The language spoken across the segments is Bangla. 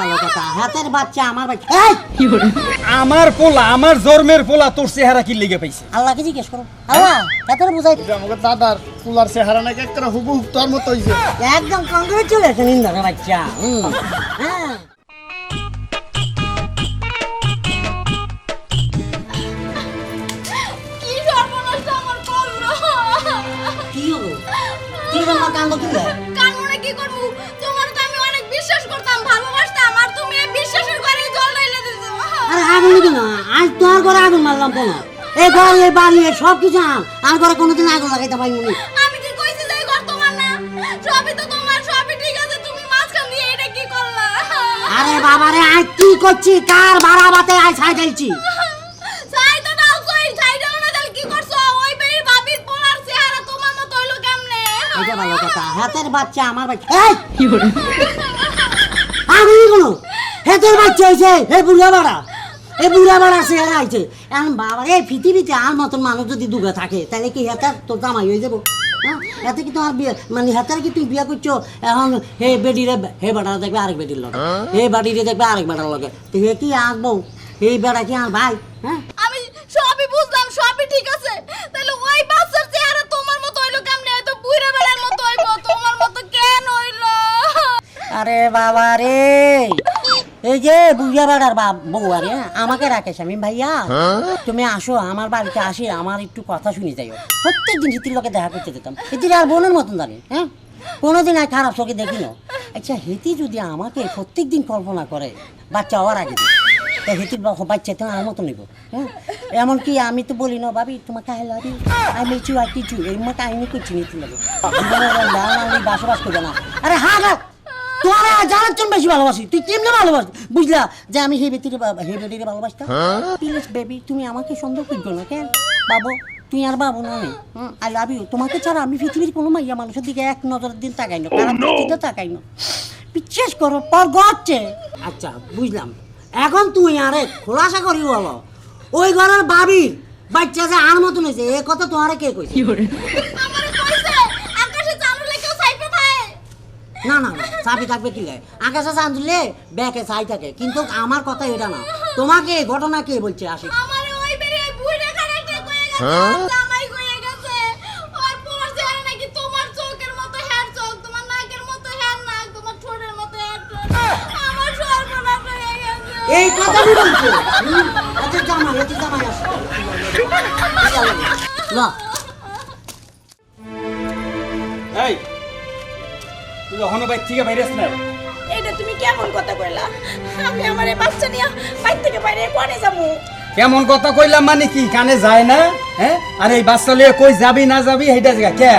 ভালো কথা হাতের বাচ্চা আমার এই! আমার পোলা আমার জন্মের পোলা তোর চেহারা কি লেগে পাইছে? আল্লাহকে জিজ্ঞেস করো। আল্লাহ হাতের বুঝাই আমাকে দাদার কুলার চেহারা নাকি একটা হুবহু তোর মতো হইছে। একদম কংগ্রেচুলেশন ইন্দ্র বাচ্চা। হুম, হ্যাঁ। কি হলো? কি হলো? আমার কান্দ কি? তোর ঘরে আগুন মারলাম কেন? এই ঘর এই বাড়ি এই সব কিছু আম। আর ঘরে কোনোদিন আগুন লাগাইতে পারিনি আমি। কি কইছি যে এই ঘর তোমার না? সবই তো তোমার সবই ঠিক আছে তুমি মাঝখান দিয়ে এটা কি করলা? আরে বাবারে আজ কি করছি? কার ভাড়া বাতে আজ সাইকেলছি সাই তো দাও কই সাইডাও না তাহলে কি করছ? ওই বেরির ভাবির পোলার চেহারা তোমার মতো হইল কেমনে? এটা ভালো কথা। হাতের বাচ্চা আমার এই! আগুন কোনো? হাতের বাচ্চা হয়েছে এই বুড়া বাড়া এই বুড়া বাড়া চেহারা আছে এখন বাবা এই পৃথিবীতে আর মতন মানুষ যদি ডুবে থাকে তাহলে কি হাতের তোর জামাই হয়ে যাব? হ্যাঁ? এতে কি তোমার বিয়ে মানে হাতের কি তুই বিয়ে করছ? এখন হে বেডিরে হে বেড়া দেখবে আরেক বেডির লগে। হে বাড়িরে দেখবে আরেক বেড়ার লগে। তো হে কি আসব এই বেড়া কি আর ভাই? হ্যাঁ? আমি সবই বুঝলাম সবই ঠিক আছে। তাহলে ওই বাচ্চার চেহারা তোমার মতো হইল কেমনে? হয়তো বুইরা বেড়ার মতো হইবো তোমার মতো কেন হইল? আরে বাবা রে! এই যে বুঝিয়া বেড়ার বাপ, বউ আরে, আমাকে রাকেশ আমি ভাইয়া। তুমি আসো, আমার বাড়িতে আসি, আমার একটু কথা শুনে যাইও প্রত্যেক দিন হিতির লোকে দেখা করতে যেতাম। হিতির আর বোনের মতন জানি হ্যাঁ? কোনোদিন আর খারাপ চোখে দেখি না আচ্ছা হেতি যদি আমাকে প্রত্যেক দিন কল্পনা করে, বাচ্চা হওয়ার আগে তা হেতির বাচ্চা তো আমার মতো নিব হ্যাঁ? এমনকি আমি তো বলি না, ভাবি, তোমাকে I love you I teach এর মতো কাহিনী করছি নিতে লাগে বসবাস করবে না। আরে হ্যাঁ গো তোরা জানার জন্য বেশি ভালোবাসি। তুই কেমনে ভালোবাসি বুঝলা যে আমি হে বেটিরে হে বেটিরে ভালোবাসতাম? প্লিজ বেবি তুমি আমাকে সন্দেহ করছ না কেন? বাবু তুই আর বাবু না আই লাভ ইউ তোমাকে ছাড়া আমি পৃথিবীর কোনো মাইয়া মানুষের দিকে এক নজরের দিন তাকাই না। খারাপ দৃষ্টিতে তাকাই না। বিশ্বাস করো পর গচ্ছে আচ্ছা বুঝলাম। এখন তুই আরে খোলাসা করি বলো। ওই ঘরের বাবির বাচ্চা যে আর মতন হয়েছে এ কথা তোমারে কে কইছে আমারে কইছে আকাশে চালু লেখেও সাইপে থাকে না না না, চাবি থাকবে কি লাই আকাশে চান দিলে ব্যাকে চাই থাকে কিন্তু আমার কথা এটা না। তোমাকে ঘটনা কে বলছে আসি আমারে ওই বেরি ওই বুইরা খারাইতে গেছে জামাই কইয়া গেছে ওর পোলার চেহারা নাকি তোমার চোখের মতো হ্যার চোখ তোমার নাকের মতো হ্যার নাক তোমার ঠোঁটের মতো হ্যার ঠোঁট আমার সর্বনাশ হয়ে গেছে। এই কথা কি বলছে। জামাই এতে জামাই আসে। না তুই কখনো বাইর থেকে বাইরে না এইটা তুমি কেমন কথা কইলা? আমি আমার এই বাচ্চা নিয়ে বাইর থেকে বাইরে কোনে যাব? কেমন কথা কইলাম মানে কি? কানে যায় না? হ্যাঁ? আর এই বাচ্চা লিয়ে কই যাবি না যাবি সেইটা জায়গা কে?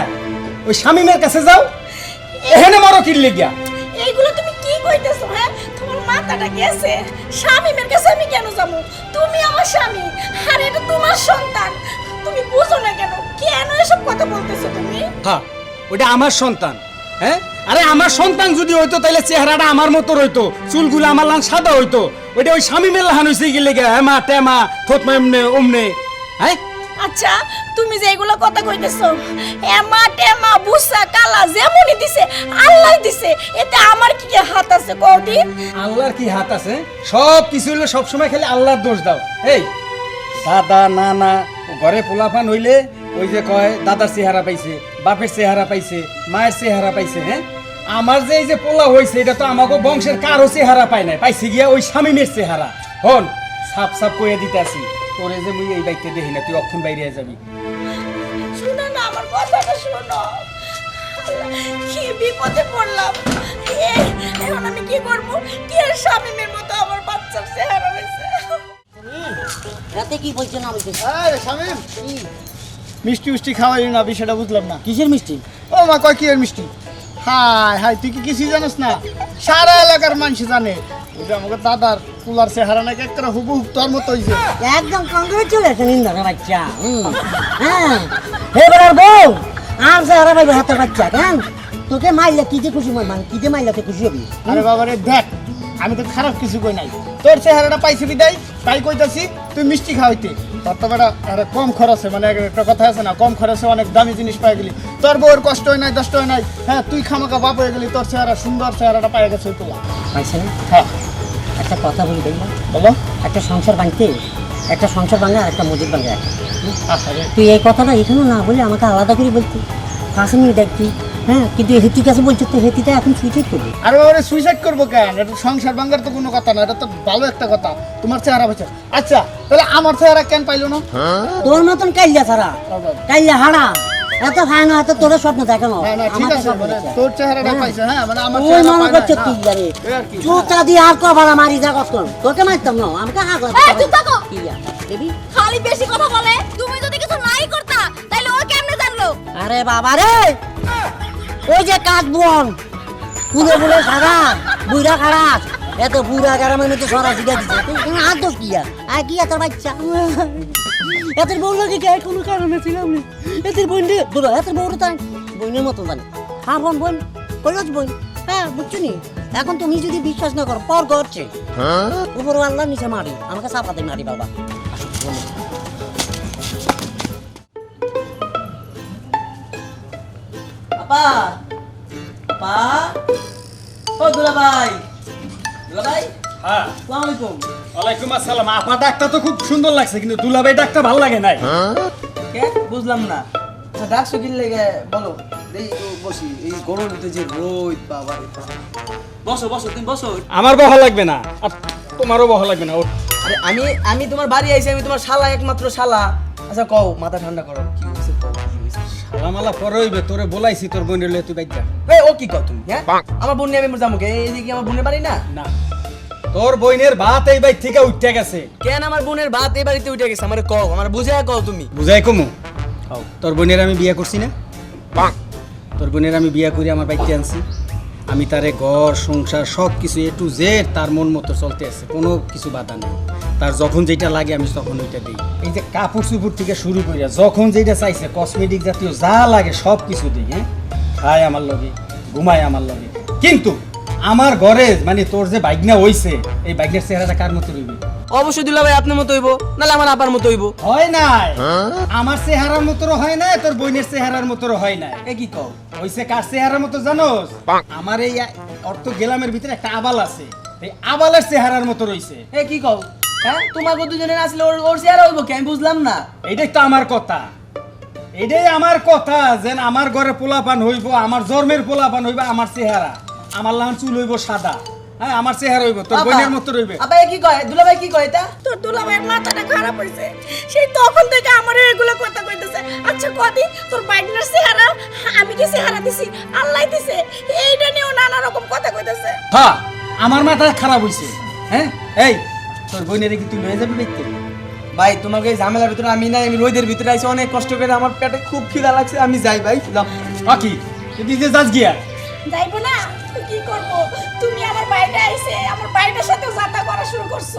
ওই স্বামীমের কাছে যাও। এখানে মরো কিনলে গিয়া এইগুলো তুমি কি কইতেছো হ্যাঁ? তোমার মাথাটা গেছে। স্বামীমের কাছে আমি কেন যাব? তুমি আমার স্বামী আর এটা তোমার সন্তান। তুমি বুঝো না কেন? কেন এসব কথা বলতেছো তুমি? হ্যাঁ ওটা আমার সন্তান। হ্যাঁ? আরে আমার সন্তান যদি হইতো তাহলে চেহারাটা আমার মতো রইতো। চুলগুলো আমার লাং সাদা হইতো। ওইটা ওই স্বামী মেলা হান হইছে গেলে হেমা টেমা থতমা এমনে অমনে। হ্যাঁ? আচ্ছা তুমি যে এগুলো কথা কইতেছো এমা টেমা বুসা কালা যেমনই দিছে আল্লাহ দিছে এতে আমার কি হাত আছে কদি আল্লাহর কি হাত আছে? সব কিছু হইলে সবসময় খালি আল্লাহর দোষ দাও। এই দাদা না না ঘরে পোলাপান হইলে ওই যে কয় দাদার চেহারা পাইছে বাপের চেহারা পাইছে মায়ের চেহারা পাইছে হ্যাঁ? আমার যে এই যে পোলা হইছে এটা তো আমাকে বংশের কারও চেহারা পায় নাই। পাইছে গিয়া ওই স্বামীমের চেহারা। হন সাপ সাপ কইয়া দিতে আসি তোরে যে মুই এই বাইকতে দেখি না তুই অক্ষণ বাইরে যাবি। শুনো না আমার কথাটা শোনো। কি বিপদে পড়লাম। এখন আমি কি করব? কি আর স্বামীমের মতো আমার বাচ্চার চেহারা হয়েছে রাতে কি বলছে না বলছে এই মিষ্টি উষ্টি খাওয়াই না বিষয়টা বুঝলাম না। কিসের মিষ্টি? ও মা কয় কি এর মিষ্টি? হাই হাই তুই কি কিছুই জানিস না? সারা এলাকার মানুষ জানে। ওই যে আমাকে দাদার কুলার চেহারা নাকি একটা হুবহু তোর মতো হইছে। একদম কংগ্রেচুলেশন ইন্দ্র বাচ্চা হ্যাঁ। হে বেড়ার বউ আর সারা ভাই হাতের বাচ্চা কেন তোকে মাইলে কি যে খুশি মানে কি যে মাইলে খুশি হবি আরে বাবারে দেখ আমি তো খারাপ কিছু কই নাই। তোর চেহারাটা পাইছি বিদায় তাই কইতাছি তুই মিষ্টি খাওয়াইতে। তোর আরে কম খরচে মানে একটা কথা আছে না কম খরচে অনেক দামি জিনিস পাই গেলি। তোর বউয়ের কষ্ট হয় নাই কষ্ট হয় নাই? হ্যাঁ তুই খামাকা বাপ হয়ে গেলি তোর চেহারা সুন্দর চেহারাটা পাই গেছে তোলা। পাইছে না হ্যাঁ। একটা কথা বলি দেখব বলো। একটা সংসার ভাঙতে একটা সংসার ভাঙে আর একটা মজুর ভাঙে এক তুই এই কথাটা এখানে না বলে আমাকে আলাদা করে বলতি। কাছে নিয়ে দেখতি। হ্যাঁ কিন্তু হেতি কাছে বলছে তো হেতিটা এখন সুইসাইড করবি। আরে বাবা সুইসাইড করব কেন? এটা সংসার ভাঙ্গার তো কোনো কথা না এটা তো ভালো একটা কথা। তোমার চেহারা পেয়েছে আচ্ছা তাহলে আমার চেহারা কেন পাইলো না? তোর মতন কাইল্লা ছাড়া কাইল্লা হাড়া এত খায় না এত তোর স্বপ্ন দেখে না মানে। তোর চেহারাটা পাইছে হ্যাঁ মানে আমার ওই মনে করছে না। কি। জানে। জুতা দিয়ে আর মারি যা কত তোকে মারতাম না আমাকে চুপ থাকো। দেবী? খালি বেশি কথা বলে। তুমি যদি কিছু নাই করতা তাহলে ও কেমনে জানলো? আরে বাবা রে ওই যে কাক বন। পুরো পুরো সারা বুড়া খারাপ এত বুড়া গ্রামের মধ্যে সরা শিখা দিচ্ছে তুই তুমি হাত দোষ কি আর? আর কি এত বাচ্চা? এদের বউ লাগে কে? কোনো কারণে ছিলাম না এদের বোন রে? দুটো এদের বউ তাই বোনের মতো জানে। হ্যাঁ বোন বোন। কইলজ বোন? হ্যাঁ বুঝছ নি? এখন তুমি যদি বিশ্বাস না করো পর করছে উপর আল্লাহ নিচে মারি আমাকে চাপাতে মারি বাবা। আসো, আপা আপা ও দুলা ভাই হ্যাঁ। আসসালামু আলাইকুম ওয়ালাইকুম আসসালাম। আপা ডাকটা তো খুব সুন্দর লাগছে কিন্তু দুলাভাই ডাকটা ভালো লাগে নাই। কে? বুঝলাম না। আচ্ছা ডাকছো কি লেগে বলো। এই তো বসি। এই গরমের ভিতরে যে রোদ বাবা বসো বসো তুমি বসো। আমার বহা লাগবে না। আর তোমারও বহা লাগবে না। আরে আমি আমি তোমার বাড়ি আইছি আমি তোমার শালা একমাত্র শালা। আচ্ছা কও মাথা ঠান্ডা করো। কি সালামালা পরে হইবে তোরে বলাইছি তোর বোনের লয়ে তুই বাইক যা এই ও কি কও তুমি হ্যাঁ? আমার বোন নিয়ে আমি যাব কে এইদিকে আমার বোনের বাড়ি না? না। তোর বোনের ভাত এই বাইক থেকে উঠে গেছে। কেন আমার বোনের ভাত এই বাড়িতে উঠে গেছে? আমারে কও আমার বুঝে কও তুমি। বুঝাই কমু। তোর বোনের আমি বিয়ে করছি না? তোর বোনের আমি বিয়ে করি আমার বাইকে আনছি। আমি তারে ঘর, সংসার সব কিছু এ টু জেড তার মন মতো চলতে আছে, কোনো কিছু বাধা নেই। তার যখন যেটা লাগে আমি তখন ওইটা দিই। এই যে কাপড় চুপুর থেকে শুরু করিয়া যখন যেটা চাইছে কসমেটিক জাতীয় যা লাগে সব কিছু দিই হ্যাঁ? খায় আমার লগে, ঘুমায় আমার লগে। কিন্তু আমার ঘরে মানে তোর যে বাইকনা হইছে, এই বাইকনার চেহারাটা কার মতো রইবে? অবশ্যই দুলা ভাই আপনার মতো হইব নাহলে আমার আপার মতো হইব। হয় নাই। আমার চেহারার মতো হয় না তোর বোনের চেহারার মতো হয় না এ কি কও? হইছে কার চেহারার মতো জানোস? আমার এই অর্থ গেলামের ভিতরে একটা আবাল আছে। এই আবালের চেহারার মতো রইছে। এ কি কও? হ্যাঁ? তোমার দুজনের আসলে ওর ওর চেহারা হইব কি? আমি বুঝলাম না। এইটাই তো আমার কথা। এটাই আমার কথা যে আমার ঘরে পোলাপান হইব আমার জন্মের পোলাপান হইব আমার চেহারা। আমার লাহান চুল হইব সাদা। হ্যাঁ আমার চেহারা হইব তোর বোনের মতো রইবে। এ কি কয়? দুলা ভাই কি কয় এটা? তোর দুলাভাইয়ের মাথাটা খারাপ হয়েছে সেই তখন থেকে আমার এগুলো কথা কইতেছে। আচ্ছা কদি তোর বাইকনার চেহারা? আমি কি চেহারা দিছি? আল্লাহ দিছে। এইটা নিয়েও নানা রকম কথা কইতেছে। হ্যাঁ আমার মাথা খারাপ হইছে। হ্যাঁ? এই তোর বোনের কি তুই লয়ে যাবি দেখতে ভাই তোমাকে এই ঝামেলার ভিতরে আমি নাই আমি রোদের ভিতরে আইছি অনেক কষ্ট করে আমার পেটে খুব খিদা লাগছে আমি যাই ভাই যাও। আকি তুই যে যাস গিয়া। যাইবো না? কি করব? তুমি আমার বাইরে আইছে আমার বাইরের সাথে যাতা করা শুরু করছ।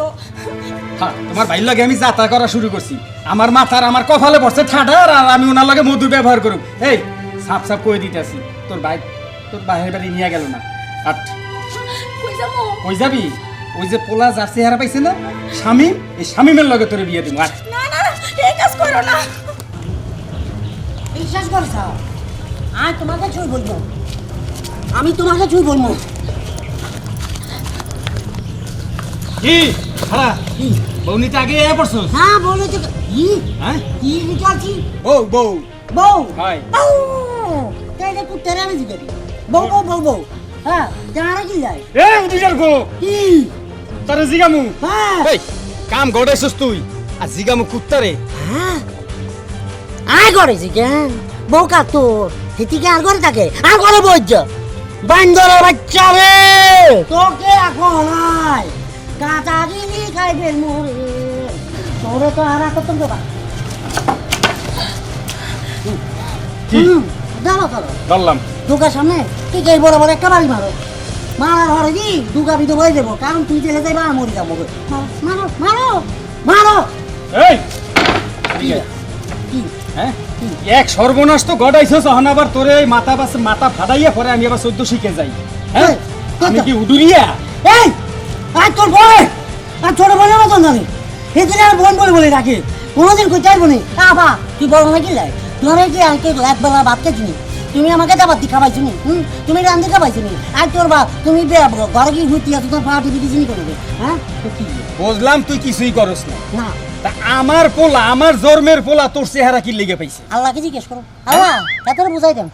হ্যাঁ তোমার ভাইয়ের লগে আমি যাত্রা করা শুরু করছি। আমার মাথার আমার কপালে পড়ছে ঠাডার আর আমি ওনার লগে মধুর ব্যবহার করুম। এই সাপ সাপ করে দিতেছি। তোর ভাই তোর বাইরের বাড়ি নিয়ে গেল না। আর কই যাব? কই যাবি? ওই যে পোলা যার চেহারা পাইছে না স্বামী এই স্বামীমের লগে তোর বিয়ে দিব আর না না এই কাজ করো না। বিশ্বাস করছ? আর তোমাকে ছুঁই বলব। আমি তোমাকে ছুঁই বলব কি? খারা কি বৌনিতে আগে এ পড়ছস? হ্যাঁ বলে তো কি? হ্যাঁ? কি লিখাছি ও বউ। বউ। হাই। বউ। তাই দেখো তেরা আমি জিগারি বউ বউ বউ বউ। হ্যাঁ জানা কি যায়? এ উদিজার গো? কি? তারে জিগামু। হ্যাঁ। এই কাম গড়াইছস তুই। আর জিগামু কুত্তারে হ্যাঁ। আয় করেছি কেন? বউ কা তোর? হিতিকে আর করে থাকে? আর করে বইজ বান্দরের বাচ্চা রে। তোকে এখন আয় কাঁচা গিলি খাইবে মোরে। তোরে তো আর একটা তুমি দেবা কি? হুম, দাঁড়াও দাঁড়াও বললাম দুর্গার সামনে ঠিক এই বড় বড় একটা বাড়ি মারো। মারার ঘরে দি দুর্গা ভিতরে বয়ে দেবো কারণ তুই জেলে যাইবা আর মরি যাব। মারো মারো মারো এই! কি? কি? হ্যাঁ? এক সর্বনাশ তো গড়াইছস হন আবার তোরে এই মাথা বাস মাথা ফাটাইয়া পরে আমি আবার সদ্য শিখে যাই। হ্যাঁ? আমি কি উডুরিয়া এই আর তোর বয়! আর ছোট বোনের মতন জানি। এদিন আর বোন বলে বলে ডাকে কোনোদিন কই বনি আবা তুই বড় নাকি লাই তোরে কি আনকে একবেলা ভাত খেয়েছিনি তুমি আমাকে দাবার দি খাবাইছো নি হুম? তুমি রান্ধি খাবাইছো নি। আর তোর বা তুমি ঘরে কি ঘুরতে আছো তোর পাহাড়ি বিদিছি নি করবে হ্যাঁ? বুঝলাম তুই কিছুই করস না। না। তা আমার পোলা আমার জন্মের পোলা তোর চেহারা কি লেগে পাইছে? আল্লাহকে জিজ্ঞেস করো। আল্লাহ এত বুঝাই দেন।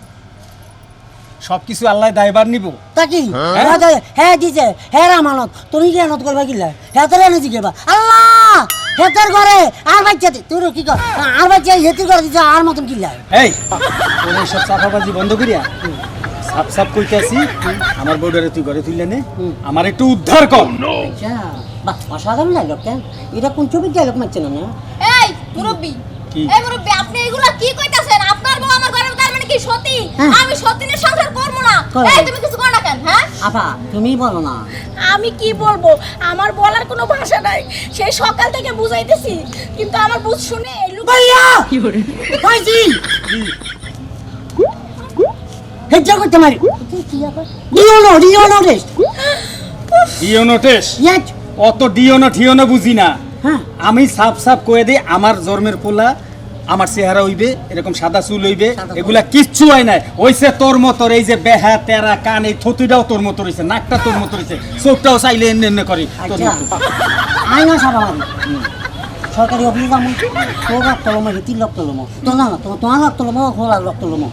সবকিছু আল্লাহ দায়বার নিব। তা কি? হ্যাঁ? তো- হ্যাঁ দিছে। হ্যাঁ রামানত তুমি কি আনত করবা কিলা হ্যাঁ তোর এনে জিজ্ঞেবা আল্লাহ! হে তোর ঘরে আর বাচ্চা দে। তুই কি কর? আর বাচ্চা হেতির করে দিছে আর মতন কিলা এই তোর সব চাপাবাজি বন্ধ করিয়া সাপ সাপ কইতে আসি আমার বউডারে তুই ঘরে তুললে নে আমার একটু উদ্ধার কর। আচ্ছা বাহ অসাধারণ ডায়লগ কেন? এটা কোন ছবির ডায়লগ মারছে না না? এই মুরব্বি! কি? এই মুরব্বি আপনি এগুলা কি কইতাছেন? আপনার বউ আমার ঘরে তার মানে কি সতী? হ্যাঁ। আমি সতীনের সংসার করব না। এই তুমি কিছু কর না কেন হ্যাঁ? আপা তুমি বলো না। আমি কি বলব? আমার বলার কোনো ভাষা নাই। সেই সকাল থেকে বুঝাইতেছি। কিন্তু আমার বুঝ শুনে লুক- ভাইয়া! ভাইজি! হেজ্জা করতে ডিওনো ডিওনো ইয়েট অত ডিওনো ঠিওনো বুঝি না। হ্যাঁ। আমি সাপ সাপ কয়ে দিই আমার জন্মের পোলা আমার চেহারা হইবে এরকম সাদা চুল হইবে এগুলা কিচ্ছু হয় নাই। ওইসে তোর মতো এই যে বেহা তেরা কান এই থতুটাও তোর মতো রয়েছে নাকটা তোর মতো রয়েছে চোখটাও চাইলে এনে এনে করি তোর আচ্ছা। মতো সরকারি অফিস যাব তোর রক্ত লমো হিতির রক্ত লমো। তো না তো- তোমার রক্ত লমো খোলার রক্ত লমো।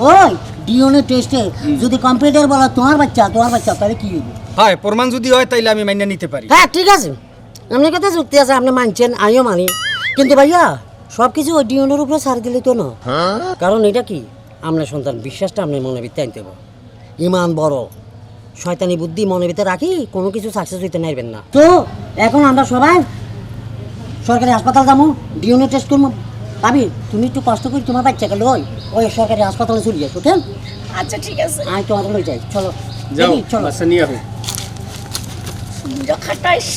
ওই ডিওনে টেস্টে যদি কম্পিউটার বলা তোমার বাচ্চা তোমার বাচ্চা তাহলে কি হইবে? হয় প্রমাণ যদি হয় তাইলে আমি মাইনা নিতে পারি। হ্যাঁ ঠিক আছে। আপনি কথা যুক্তি আছে আপনি মানছেন আমিও মানি। কিন্তু ভাইয়া সব কিছু ওই ডিওনের উপরে ছাড় দিলে তো না। কারণ এটা কি? আপনার সন্তান বিশ্বাসটা আপনি মনে ভিতরে আনতে হবে। ইমান বড়। শয়তানি বুদ্ধি মনে ভিতরে রাখি কোনো কিছু সাকসেস হইতে নাইবেন না। তো এখন আমরা সবাই সরকারি হাসপাতাল যাব ডিওনে টেস্ট করব। পাবি তুমি একটু কষ্ট করি তোমার বাচ্চাকে লই ওই সরকারি হাসপাতালে চলে যাই ঠিক আচ্ছা ঠিক আছে। আমি লই যাই চলো। চলো। বাচ্চা নিয়ে আসো। খাটাইস